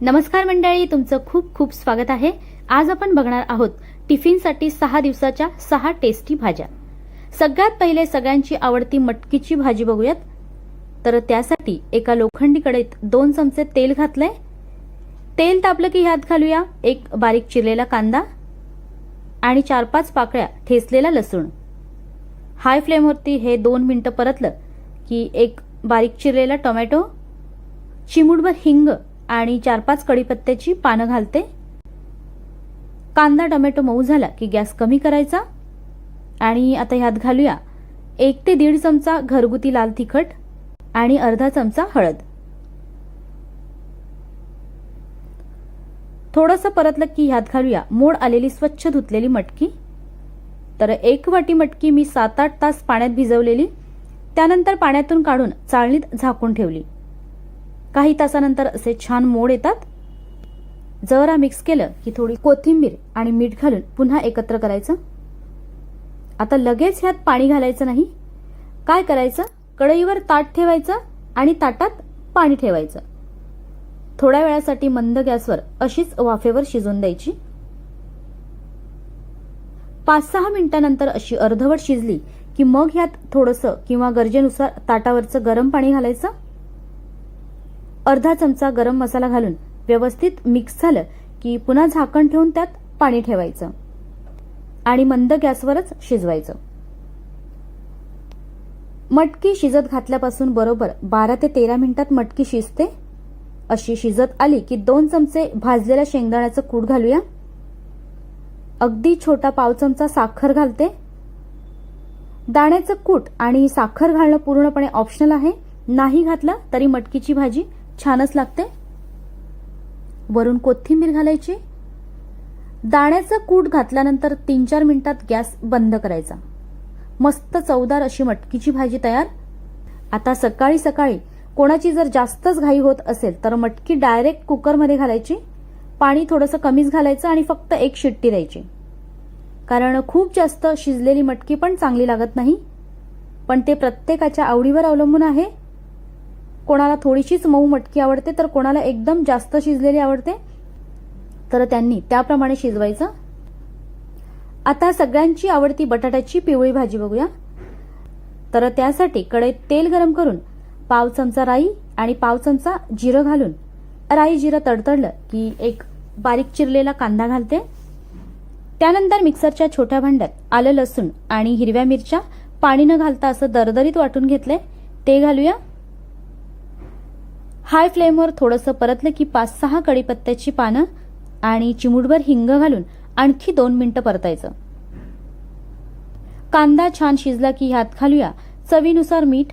नमस्कार मंडळी तुमचं खूप खूप स्वागत आहे. आज आपण बघणार आहोत टिफिनसाठी सहा दिवसाच्या सहा टेस्टी भाज्या. सगळ्यात पहिले सगळ्यांची आवडती मटकीची भाजी बघूयात. तर त्यासाठी एका लोखंडी कढईत दोन चमचे तेल घातलंय. तेल तापलं की ह्यात घालूया एक बारीक चिरलेला कांदा आणि चार पाच पाकळ्या ठेचलेला लसूण. हाय फ्लेमवरती हे दोन मिनिटं परतलं की एक बारीक चिरलेला टोमॅटो चिमूटभर हिंग आणि चार पाच कढीपत्त्याची पानं घालते. कांदा टोमॅटो मऊ झाला की गॅस कमी करायचा. आणि आता ह्यात घालूया एक ते दीड चमचा घरगुती लाल तिखट आणि अर्धा चमचा हळद. थोडंसं परतलं की ह्यात घालूया मोड आलेली स्वच्छ धुतलेली मटकी. तर एक वाटी मटकी मी सात आठ तास पाण्यात भिजवलेली. त्यानंतर पाण्यातून काढून चाळणीत झाकून ठेवली. काही तासानंतर असे छान मोड येतात. जरा मिक्स केलं की थोडी कोथिंबीर आणि मीठ घालून पुन्हा एकत्र करायचं. आता लगेच ह्यात पाणी घालायचं नाही. काय करायचं? कढईवर ताट ठेवायचं आणि ताटात पाणी ठेवायचं. थोड्या वेळासाठी मंद गॅसवर अशीच वाफेवर शिजून द्यायची. पाच सहा मिनिटांनंतर अशी अर्धवट शिजली की मग ह्यात थोडंसं किंवा गरजेनुसार ताटावरचं गरम पाणी घालायचं. अर्धा चमचा गरम मसाला घालून व्यवस्थित मिक्स झालं की पुन्हा झाकण ठेवून त्यात पाणी ठेवायचं. आणि मंद गॅसवरच शिजवायचं. मटकी शिजत घातल्यापासून बरोबर बारा ते तेरा मिनिटात मटकी शिजते. अशी शिजत आली की दोन चमचे भाजलेल्या शेंगदाण्याचं कूट घालूया. अगदी छोटा पाव चमचा साखर घालते. दाण्याचं कूट आणि साखर घालणं पूर्णपणे ऑप्शनल आहे. नाही घातलं तरी मटकीची भाजी छानच लागते. वरून कोथिंबीर घालायची. दाण्याचं कूट घातल्यानंतर तीन चार मिनिटात गॅस बंद करायचा. मस्त चवदार अशी मटकीची भाजी तयार. आता सकाळी सकाळी कोणाची जर जास्तच घाई होत असेल तर मटकी डायरेक्ट कुकरमध्ये घालायची. पाणी थोडंसं कमीच घालायचं आणि फक्त एक शिट्टी द्यायची. कारण खूप जास्त शिजलेली मटकी पण चांगली लागत नाही. पण ते प्रत्येकाच्या आवडीवर अवलंबून आहे. कोणाला थोडीशीच मऊ मटकी आवडते तर कोणाला एकदम जास्त शिजलेली आवडते तर त्यांनी त्याप्रमाणे शिजवायचं. आता सगळ्यांची आवडती बटाट्याची पिवळी भाजी बघूया. तर त्यासाठी कढईत तेल गरम करून पाव चमचा राई आणि पाव चमचा जिरं घालून राई जिरं तडतडलं की एक बारीक चिरलेला कांदा घालते. त्यानंतर मिक्सरच्या छोट्या भांड्यात आलं लसूण आणि हिरव्या मिरच्या पाणी न घालता असं दरदरीत वाटून घेतले ते घालूया. हाय फ्लेमवर थोडंसं परतलं की पाच सहा कडीपत्त्याची पानं आणि चिमूटभर हिंग घालून आणखी दोन मिनिटं परतायचं. कांदा छान शिजला की ह्यात घालूया चवीनुसार मीठ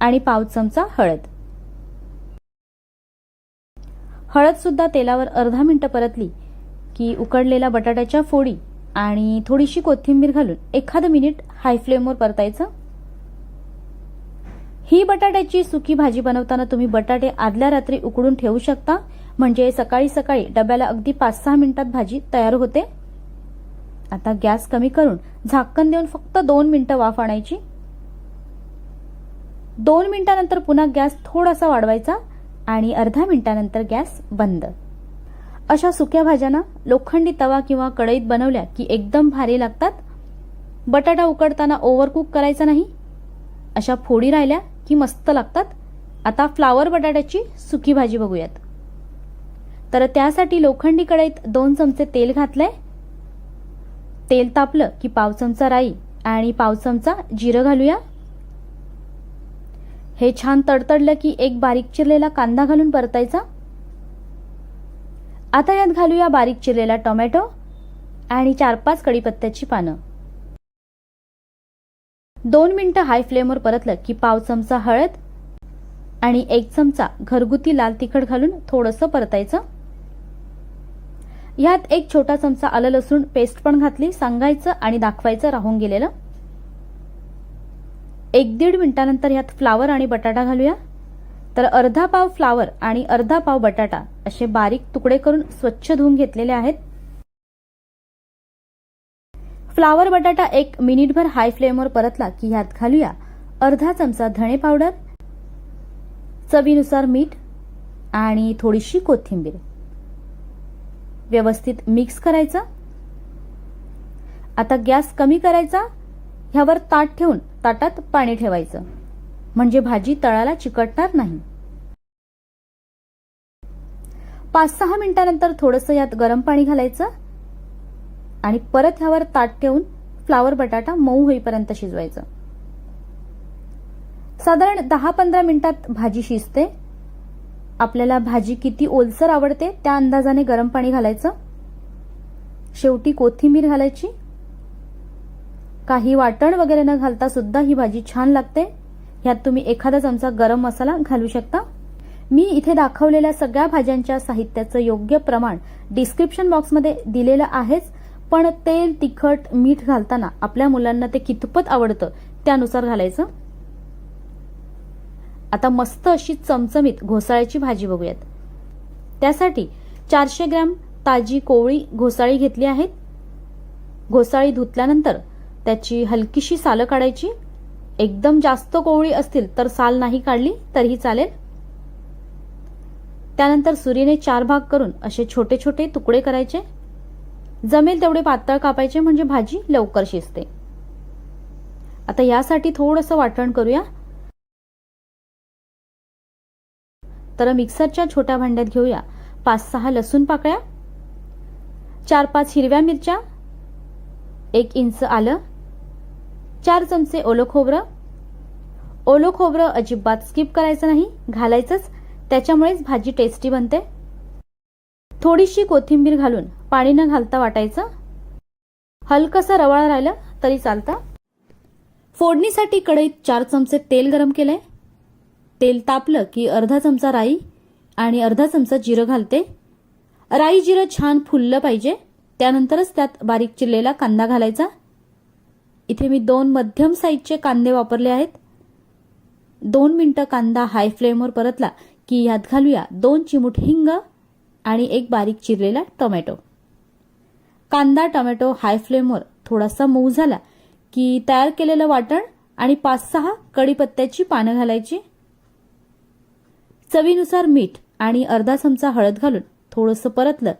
आणि पाव चमचा हळद. हळद सुद्धा तेलावर अर्धा मिनिटं परतली की उकडलेल्या बटाट्याच्या फोडी आणि थोडीशी कोथिंबीर घालून एखादं मिनिट हाय फ्लेमवर परतायचं. ही बटाट्याची सुकी भाजी बनवताना तुम्ही बटाटे आदल्या रात्री उकडून ठेवू शकता. म्हणजे सकाळी सकाळी डब्याला अगदी पाच सहा मिनिटात भाजी तयार होते. आता गॅस कमी करून झाकण देऊन फक्त दोन मिनिटं वाफ आणायची. दोन मिनिटानंतर पुन्हा गॅस थोडासा वाढवायचा आणि अर्धा मिनिटानंतर गॅस बंद. अशा सुक्या भाज्यांना लोखंडी तवा किंवा कढईत बनवल्या की एकदम भारी लागतात. बटाटा उकडताना ओव्हरकुक करायचा नाही. अशा फोडी राहिल्या की मस्त लागतात. आता फ्लावर बटाट्याची सुकी भाजी बघूयात. तर त्यासाठी लोखंडी कढईत दोन चमचे तेल घातलंय. तेल तापलं की पाव चमचा राई आणि पाव चमचा जिरं घालूया. हे छान तडतडलं की एक बारीक चिरलेला कांदा घालून परतायचा. आता यात घालूया बारीक चिरलेला टोमॅटो आणि चार पाच कढीपत्त्याची पानं. दोन मिनिटं हाय फ्लेमवर परतलं की पाव चमचा हळद आणि एक चमचा घरगुती लाल तिखट घालून थोडंसं परतायचं. ह्यात एक छोटा चमचा आलं लसूण पेस्ट पण घातली सांगायचं आणि दाखवायचं राहून गेलेलं. एक दीड मिनिटानंतर ह्यात फ्लावर आणि बटाटा घालूया. तर अर्धा पाव फ्लावर आणि अर्धा पाव बटाटा असे बारीक तुकडे करून स्वच्छ धुवून घेतलेले आहेत. फ्लावर बटाटा एक मिनिटभर हाय फ्लेमवर परतला की ह्यात घालूया. अर्धा चमचा धणे पावडर चवीनुसार मीठ आणि थोडीशी कोथिंबीर. व्यवस्थित मिक्स करायचं. आता गॅस कमी करायचा. ह्यावर ताट ठेवून ताटात पाणी ठेवायचं. म्हणजे भाजी तळाला चिकटणार नाही. पाच सहा मिनिटानंतर थोडंसं यात गरम पाणी घालायचं. आणि परत ह्यावर ताट ठेवून फ्लावर बटाटा मऊ होईपर्यंत शिजवायचं. साधारण दहा पंधरा मिनिटात भाजी शिजते. आपल्याला भाजी किती ओलसर आवडते त्या अंदाजाने गरम पाणी घालायचं. शेवटी कोथिंबीर घालायची. काही वाटण वगैरे न घालता सुद्धा ही भाजी छान लागते. ह्यात तुम्ही एखादा चमचा गरम मसाला घालू शकता. मी इथे दाखवलेल्या सगळ्या भाज्यांच्या साहित्याचं योग्य प्रमाण डिस्क्रिप्शन बॉक्समध्ये दिलेलं आहेच. पण तेल तिखट मीठ घालताना आपल्या मुलांना ते कितपत आवडतं त्यानुसार घालायचं. आता मस्त अशी चमचमीत घोसाळ्याची भाजी बघूयात. त्यासाठी चारशे ग्रॅम ताजी कोवळी घोसाळी घेतली आहेत. घोसाळी धुतल्यानंतर त्याची हलकीशी सालं काढायची. एकदम जास्त कोवळी असतील तर साल नाही काढली तरीही चालेल. त्यानंतर सुरीने चार भाग करून असे छोटे छोटे तुकडे करायचे. जमेल तेवढे पातळ कापायचे म्हणजे भाजी लवकर शिजते. आता यासाठी थोडंसं वाटण करूया. तर मिक्सरच्या छोट्या भांड्यात घेऊया. पाच सहा लसूण पाकळ्या. चार पाच हिरव्या मिरच्या. एक इंच आलं. चार चमचे ओलं खोबरं. ओलं खोबरं अजिबात स्किप करायचं नाही घालायचंच. त्याच्यामुळेच भाजी टेस्टी बनते. थोडीशी कोथिंबीर घालून पाणी न घालता वाटायचं. हलकसं रवाळ राहिलं तरी चालतं. फोडणीसाठी कढईत चार चमचे तेल गरम केलंय. तेल तापलं की अर्धा चमचा राई आणि अर्धा चमचा जिरं घालते. राई जिरं छान फुललं पाहिजे. त्यानंतरच त्यात बारीक चिरलेला कांदा घालायचा. इथे मी दोन मध्यम साईजचे कांदे वापरले आहेत. दोन मिनिटं कांदा हाय फ्लेमवर परतला की यात घालूया दोन चिमूट हिंग आणि एक बारीक चिरलेला टोमॅटो. कांदा टोमॅटो हाय फ्लेमवर थोडासा मऊ झाला की तयार केलेलं वाटण आणि पाच सहा कढीपत्त्याची पानं घालायची. चवीनुसार मीठ आणि अर्धा चमचा हळद घालून थोडंसं परतलं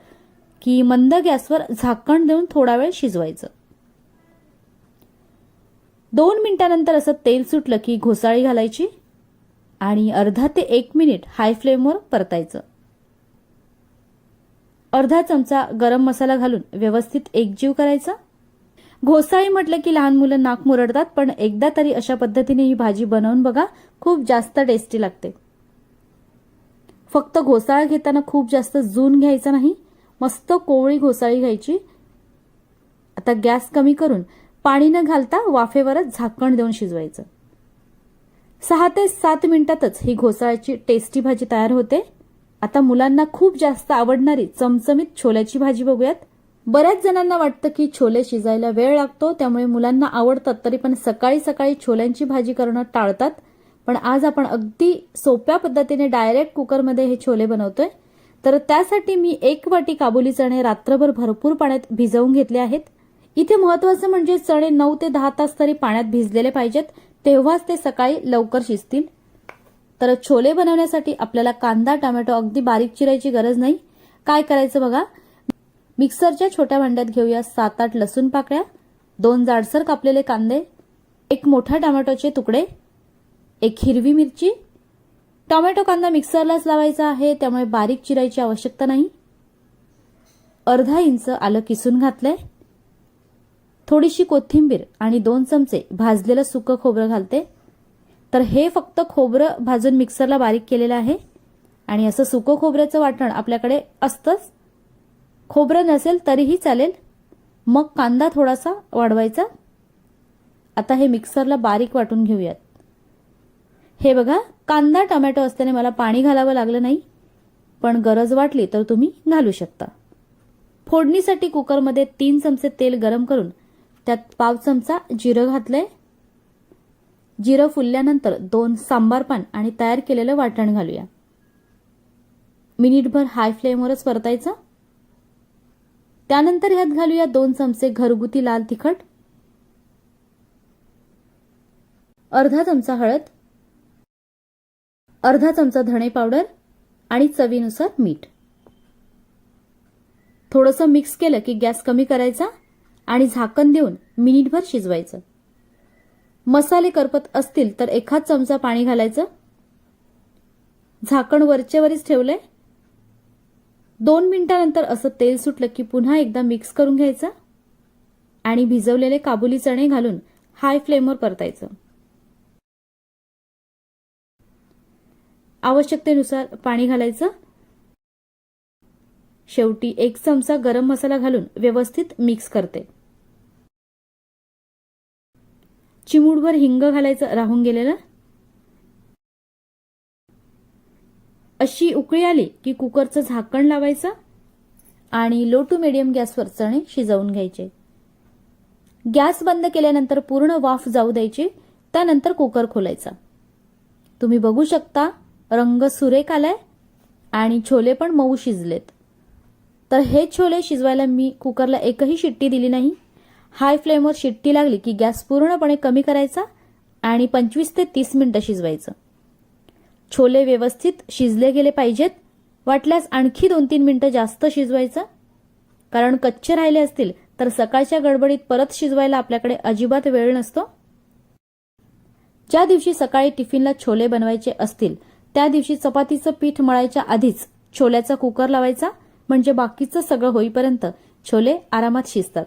की मंद गॅसवर झाकण देऊन थोडा वेळ शिजवायचं. दोन मिनिटानंतर असं तेल सुटलं की घोसाळी घालायची आणि अर्धा ते एक मिनिट हाय फ्लेमवर परतायचं. अर्धा चमचा गरम मसाला घालून व्यवस्थित एकजीव करायचा. घोसाळी म्हटलं की लहान मुलं नाक मुरडतात पण एकदा तरी अशा पद्धतीने ही भाजी बनवून बघा खूप जास्त टेस्टी लागते. फक्त घोसाळा घेताना खूप जास्त जून घ्यायचा नाही मस्त कोवळी घोसाळी घ्यायची. आता गॅस कमी करून पाणी न घालता वाफेवरच झाकण देऊन शिजवायचं. सहा ते सात मिनिटातच ही घोसाळ्याची टेस्टी भाजी तयार होते. आता मुलांना खूप जास्त आवडणारी चमचमीत छोल्याची भाजी बघूयात. बऱ्याच जणांना वाटतं की छोले शिजायला वेळ लागतो त्यामुळे मुलांना आवडतात तरी पण सकाळी सकाळी छोल्यांची भाजी करणं टाळतात. पण आज आपण अगदी सोप्या पद्धतीने डायरेक्ट कुकरमध्ये हे छोले बनवतोय. तर त्यासाठी मी एक वाटी काबुली चणे रात्रभर भरपूर पाण्यात भिजवून घेतले आहेत. इथे महत्वाचं म्हणजे चणे नऊ ते दहा तास तरी पाण्यात भिजलेले पाहिजेत तेव्हाच ते सकाळी लवकर शिजतील. तर छोले बनवण्यासाठी आपल्याला कांदा टोमॅटो अगदी बारीक चिरायची गरज नाही. काय करायचं बघा? मिक्सरच्या छोट्या भांड्यात घेऊया सात आठ लसूण पाकळ्या दोन जाडसर कापलेले कांदे एक मोठ्या टोमॅटोचे तुकडे एक हिरवी मिरची. टोमॅटो कांदा मिक्सरलाच लावायचा आहे त्यामुळे बारीक चिरायची आवश्यकता नाही. अर्धा इंच आलं किसून घातलंय. थोडीशी कोथिंबीर आणि दोन चमचे भाजलेलं सुकं खोबरं घालते. तर हे फक्त खोबरं भाजून मिक्सरला बारीक केलेलं आहे. आणि असं सुकं खोबऱ्याचं वाटण आपल्याकडे असतंच. खोबरं नसेल तरीही चालेल. मग कांदा थोडासा वाढवायचा. आता हे मिक्सरला बारीक वाटून घेऊयात. हे बघा कांदा टोमॅटो असल्याने मला पाणी घालावं लागलं नाही. पण गरज वाटली तर तुम्ही घालू शकता. फोडणीसाठी कुकरमध्ये तीन चमचे तेल गरम करून त्यात पाव चमचा जिरं घातलंय. जिरं फुलल्यानंतर दोन सांबार पान आणि तयार केलेलं वाटण घालूया. मिनिटभर हाय फ्लेमवरच परतायचं. त्यानंतर ह्यात घालूया दोन चमचे घरगुती लाल तिखट. अर्धा चमचा हळद. अर्धा चमचा धणे पावडर आणि चवीनुसार मीठ. थोडंसं मिक्स केलं की गॅस कमी करायचा आणि झाकण देऊन मिनिटभर शिजवायचं. मसाले करपत असतील तर एखाद चमचा पाणी घालायचं. झाकण वरचेवरच ठेवलंय. दोन मिनिटानंतर असं तेल सुटलं की पुन्हा एकदा मिक्स करून घ्यायचं. आणि भिजवलेले काबुली चणे घालून हाय फ्लेमवर परतायचं. आवश्यकतेनुसार पाणी घालायचं. शेवटी एक चमचा गरम मसाला घालून व्यवस्थित मिक्स करते. चिमूडभर हिंग घालायचं राहून गेलेलं. अशी उकळी आली की कुकरचं झाकण लावायचं आणि लो टू मिडियम गॅसवर चणे शिजवून घ्यायचे. गॅस बंद केल्यानंतर पूर्ण वाफ जाऊ द्यायची त्यानंतर कुकर खोलायचा. तुम्ही बघू शकता रंग सुरेख आलाय आणि छोले पण मऊ शिजलेत. तर हे छोले शिजवायला मी कुकरला एकही शिट्टी दिली नाही. हाय फ्लेमवर शिट्टी लागली की गॅस पूर्णपणे कमी करायचा आणि पंचवीस ते तीस मिनिटं शिजवायचं. छोले व्यवस्थित शिजले गेले पाहिजेत. वाटल्यास आणखी दोन तीन मिनिटं जास्त शिजवायचं. कारण कच्चे राहिले असतील तर सकाळच्या गडबडीत परत शिजवायला आपल्याकडे अजिबात वेळ नसतो. ज्या दिवशी सकाळी टिफिनला छोले बनवायचे असतील त्या दिवशी चपातीचं पीठ मळायच्या आधीच छोल्याचा कुकर लावायचा. म्हणजे बाकीचं सगळं होईपर्यंत छोले आरामात शिजतात.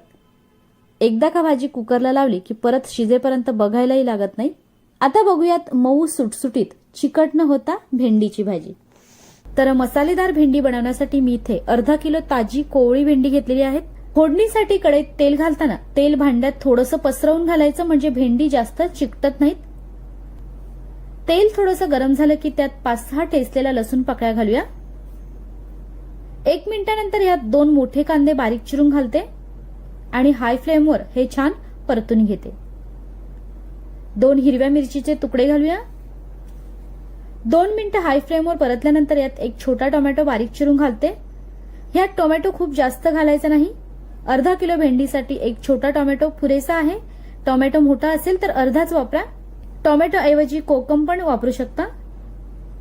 एकदा का भाजी कुकरला लावली की परत शिजेपर्यंत बघायलाही लागत नाही? आता बघूयात मऊ सुटसुटीत चिकट न होता भेंडीची भाजी. तर मसालेदार भेंडी बनवण्यासाठी मी इथे अर्धा किलो ताजी कोवळी भेंडी घेतलेली आहेत फोडणीसाठी कडेत तेल घालताना तेल भांड्यात थोडंसं पसरवून घालायचं म्हणजे भेंडी जास्त चिकटत नाहीत. तेल थोडंसं गरम झालं की त्यात पाच सहा टेचलेल्या लसूण पकळ्या घालूया. एक मिनिटानंतर यात दोन मोठे कांदे बारीक चिरून घालते. आणि हाय फ्लेमवर हे छान परतून घेते. दोन हिरव्या मिरचीचे तुकडे घालूया. दोन मिनिटं हाय फ्लेमवर परतल्यानंतर यात एक छोटा टोमॅटो बारीक चिरून घालते. ह्यात टोमॅटो खूप जास्त घालायचा नाही. अर्धा किलो भेंडीसाठी एक छोटा टोमॅटो पुरेसा आहे. टोमॅटो मोठा असेल तर अर्धाच वापरा. टोमॅटो ऐवजी कोकम पण वापरू शकता.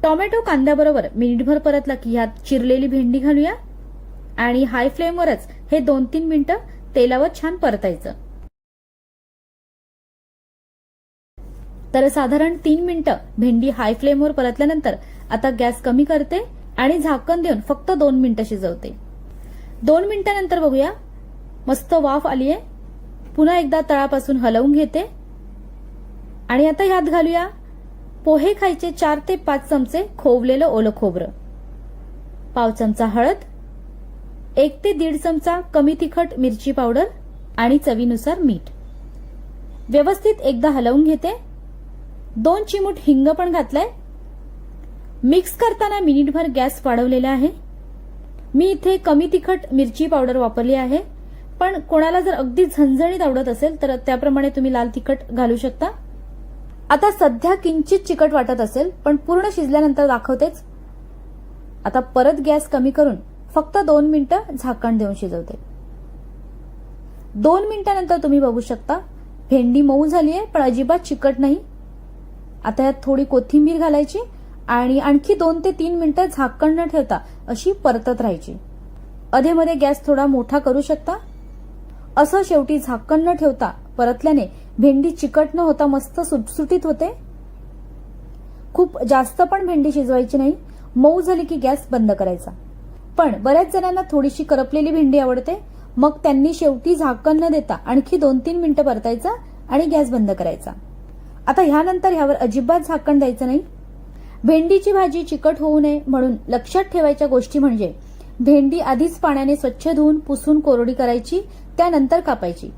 टोमॅटो कांद्याबरोबर मिनिटभर परतला की ह्यात चिरलेली भेंडी घालूया. आणि हाय फ्लेमवरच हे दोन तीन मिनिटं तेलावर छान परतायचं. तर साधारण तीन मिनिटं भेंडी हाय फ्लेमवर परतल्यानंतर आता गॅस कमी करते आणि झाकण देऊन फक्त दोन मिनिटं शिजवते. दोन मिनिटानंतर बघूया. मस्त वाफ आलीये पुन्हा एकदा तळापासून हलवून घेते. आणि आता ह्यात घालूया पोहे खायचे चार ते पाच चमचे खोवलेलं ओलं खोबरं. पाव चमचा हळद एक ते दीड चमचा कमी तिखट मिरची पावडर आणि चवीनुसार मीठ. व्यवस्थित एकदा हलवून घेते. दोन चिमूट हिंग पण घातलाय. मिक्स करताना मिनिटभर गॅस वाढवलेला आहे. मी इथे कमी तिखट मिरची पावडर वापरली आहे. पण कोणाला जर अगदी झणझणीत आवडत असेल तर त्याप्रमाणे तुम्ही लाल तिखट घालू शकता. आता सध्या किंचित चिकट वाटत असेल पण पूर्ण शिजल्यानंतर दाखवतेच. आता परत गॅस कमी करून फक्त दोन मिनिटं झाकण देऊन शिजवते. दोन मिनिटानंतर तुम्ही बघू शकता भेंडी मऊ झाली आहे पण अजिबात चिकट नाही. आता यात थोडी कोथिंबीर घालायची आणि आणखी दोन ते तीन मिनिटं झाकण न ठेवता अशी परतत राहायची. अधेमध्ये गॅस थोडा मोठा करू शकता. असं शेवटी झाकण न ठेवता परतल्याने भेंडी चिकट न होता मस्त सुटसुटीत होते. खूप जास्त पण भेंडी शिजवायची नाही. मऊ झाली की गॅस बंद करायचा. पण बऱ्याच जणांना थोडीशी करपलेली भेंडी आवडते. मग त्यांनी शेवटी झाकण न देता आणखी दोन तीन मिनिटं परतायचा आणि गॅस बंद करायचा. आता ह्यानंतर ह्यावर अजिबात झाकण द्यायचं नाही. भेंडीची भाजी चिकट होऊ नये म्हणून लक्षात ठेवायच्या गोष्टी म्हणजे भेंडी आधीच पाण्याने स्वच्छ धुवून पुसून कोरडी करायची त्यानंतर कापायची.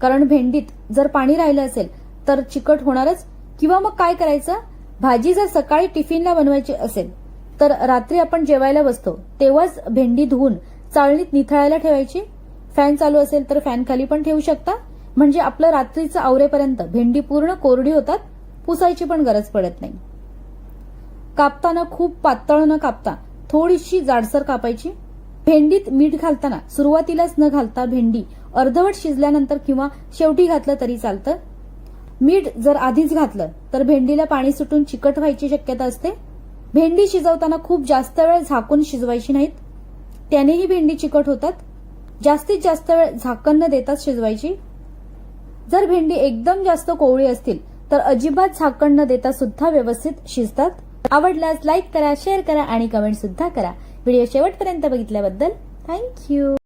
कारण भेंडीत जर पाणी राहिलं असेल तर चिकट होणारच. किंवा मग काय करायचं? भाजी जर सकाळी टिफिनला बनवायची असेल तर रात्री आपण जेवायला बसतो. तेव्हाच भेंडी धुवून चाळणीत निथळायला ठेवायची. फॅन चालू असेल तर फॅन खाली पण ठेवू शकता. म्हणजे आपलं रात्रीचं आवरेपर्यंत भेंडी पूर्ण कोरडी होतात पुसायची पण गरज पडत नाही. कापताना खूप पातळ न कापता थोडीशी जाडसर कापायची. भेंडीत मीठ घालताना सुरुवातीलाच न घालता भेंडी अर्धवट शिजल्यानंतर किंवा शेवटी घातलं तरी चालतं. मीठ जर आधीच घातलं तर भेंडीला पाणी सुटून चिकट व्हायची शक्यता असते. भेंडी शिजवताना खूप जास्त वेळ झाकून शिजवायची नाहीत. त्यानेही भेंडी चिकट होतात. जास्तीत जास्त वेळ झाकण न देताच शिजवायची. जर भेंडी एकदम जास्त कोवळी असतील तर अजिबात झाकण न देता सुद्धा व्यवस्थित शिजतात. आवडल्यास लाईक करा शेअर करा आणि कमेंट सुद्धा करा. व्हिडिओ शेवटपर्यंत बघितल्याबद्दल थँक्यू